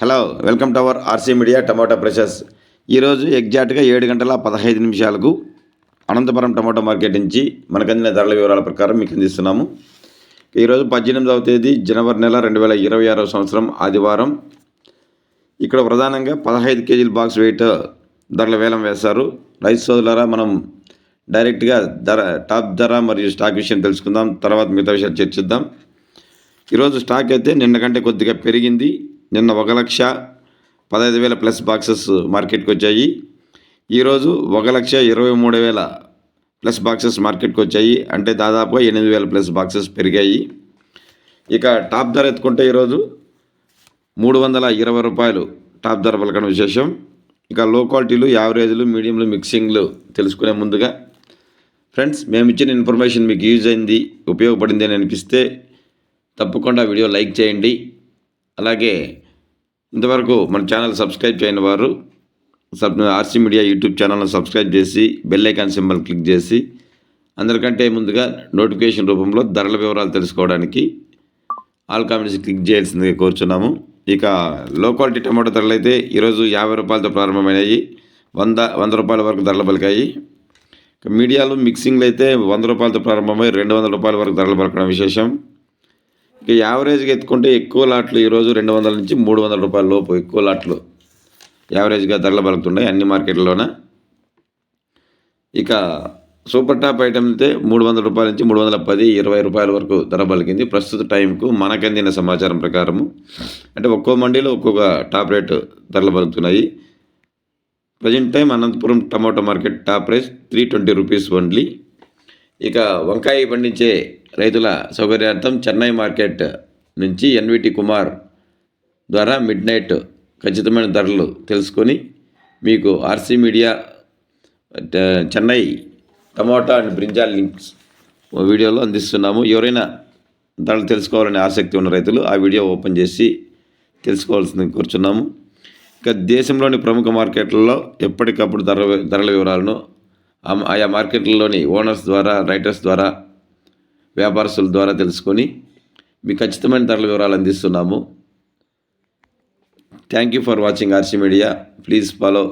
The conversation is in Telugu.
Hello welcome to our RC media tomato pressures ఈరోజు ఎగ్జాక్ట్గా ఏడు గంటల పదహైదు నిమిషాలకు అనంతపురం టమాటా మార్కెట్ నుంచి మనకు అందిన ధరల వివరాల ప్రకారం మీకు అందిస్తున్నాము. ఈరోజు పద్దెనిమిదవ తేదీ జనవరి నెల రెండు వేల ఇరవై ఆరవ సంవత్సరం ఆదివారం. ఇక్కడ ప్రధానంగా పదహైదు కేజీల బాక్స్ వెయిట్ ధరల వేలం వేశారు. రైతు సోదరులారా మనం డైరెక్ట్గా ధర టాప్ ధర మరియు స్టాక్ విషయం తెలుసుకుందాం. తర్వాత మిగతా విషయాలు చర్చిద్దాం. ఈరోజు స్టాక్ అయితే నిన్న కంటే కొద్దిగా పెరిగింది. నిన్న ఒక లక్ష పదహైదు వేల ప్లస్ బాక్సెస్ మార్కెట్కి వచ్చాయి. ఈరోజు ఒక లక్ష ఇరవై మూడు వేల ప్లస్ బాక్సెస్ మార్కెట్కి వచ్చాయి. అంటే దాదాపుగా ఎనిమిది వేల ప్లస్ బాక్సెస్ పెరిగాయి. ఇక టాప్ ధర ఎత్తుకుంటే ఈరోజు మూడు వందల ఇరవై రూపాయలు టాప్ ధర పలకడం విశేషం. ఇక లో క్వాలిటీలు యావరేజ్లు మీడియంలు మిక్సింగ్లు తెలుసుకునే ముందుగా ఫ్రెండ్స్ మేము ఇచ్చిన ఇన్ఫర్మేషన్ మీకు యూజ్ అయింది ఉపయోగపడింది అని అనిపిస్తే తప్పకుండా వీడియో లైక్ చేయండి. అలాగే ఇంతవరకు మన ఛానల్ సబ్స్క్రైబ్ చేయని వారు సబ్ ఆర్సీ మీడియా యూట్యూబ్ ఛానల్ను సబ్స్క్రైబ్ చేసి బెల్ ఐకాన్ సింబల్ క్లిక్ చేసి అందరికంటే ముందుగా నోటిఫికేషన్ రూపంలో ధరల వివరాలు తెలుసుకోవడానికి ఆల్ కామెంట్స్ క్లిక్ చేయాల్సిందిగా కోరుచున్నాము. ఇక లో క్వాలిటీ టమాటో ధరలు అయితే ఈరోజు యాభై రూపాయలతో ప్రారంభమైనాయి. వంద వంద రూపాయల వరకు ధరలు పలికాయి. ఇక మిక్సింగ్లు అయితే వంద రూపాయలతో ప్రారంభమై రెండు వందల రూపాయల వరకు ధరలు పలకడం విశేషం. ఇక యావరేజ్గా ఎత్తుకుంటే ఎక్కువ లాట్లు ఈరోజు రెండు వందల నుంచి మూడు వందల రూపాయల లోపు ఎక్కువ లాట్లు యావరేజ్గా ధరలు పలుకుతున్నాయి అన్ని మార్కెట్లలోన ఇక సూపర్ టాప్ ఐటమ్ అయితే మూడు వందల రూపాయల నుంచి మూడు వందల పది ఇరవై రూపాయల వరకు ధర పలికింది ప్రస్తుత టైంకు మనకందిన సమాచారం ప్రకారము అంటే ఒక్కో మండీలో ఒక్కొక్క టాప్ రేటు ధరలు పలుకుతున్నాయి present time Anantapur tomato market top price three twenty rupees only. ఇక వంకాయ పండించే రైతుల సౌకర్యార్థం చెన్నై మార్కెట్ నుంచి ఎన్విటి కుమార్ ద్వారా మిడ్ నైట్ ఖచ్చితమైన ధరలు తెలుసుకొని మీకు RC media Chennai tomato and brinjal links వీడియోలో అందిస్తున్నాము. ఎవరైనా ధరలు తెలుసుకోవాలని ఆసక్తి ఉన్న రైతులు ఆ వీడియో ఓపెన్ చేసి తెలుసుకోవాల్సింది కోరుచున్నాము. ఇక దేశంలోని ప్రముఖ మార్కెట్లలో ఎప్పటికప్పుడు ధర ధరల వివరాలను ఆయా మార్కెట్లలోని ఓనర్స్ ద్వారా రైటర్స్ ద్వారా వ్యాపారస్తుల ద్వారా తెలుసుకొని మీకు ఖచ్చితమైన ధరల వివరాలు అందిస్తున్నాము. Thank you for watching RC media please follow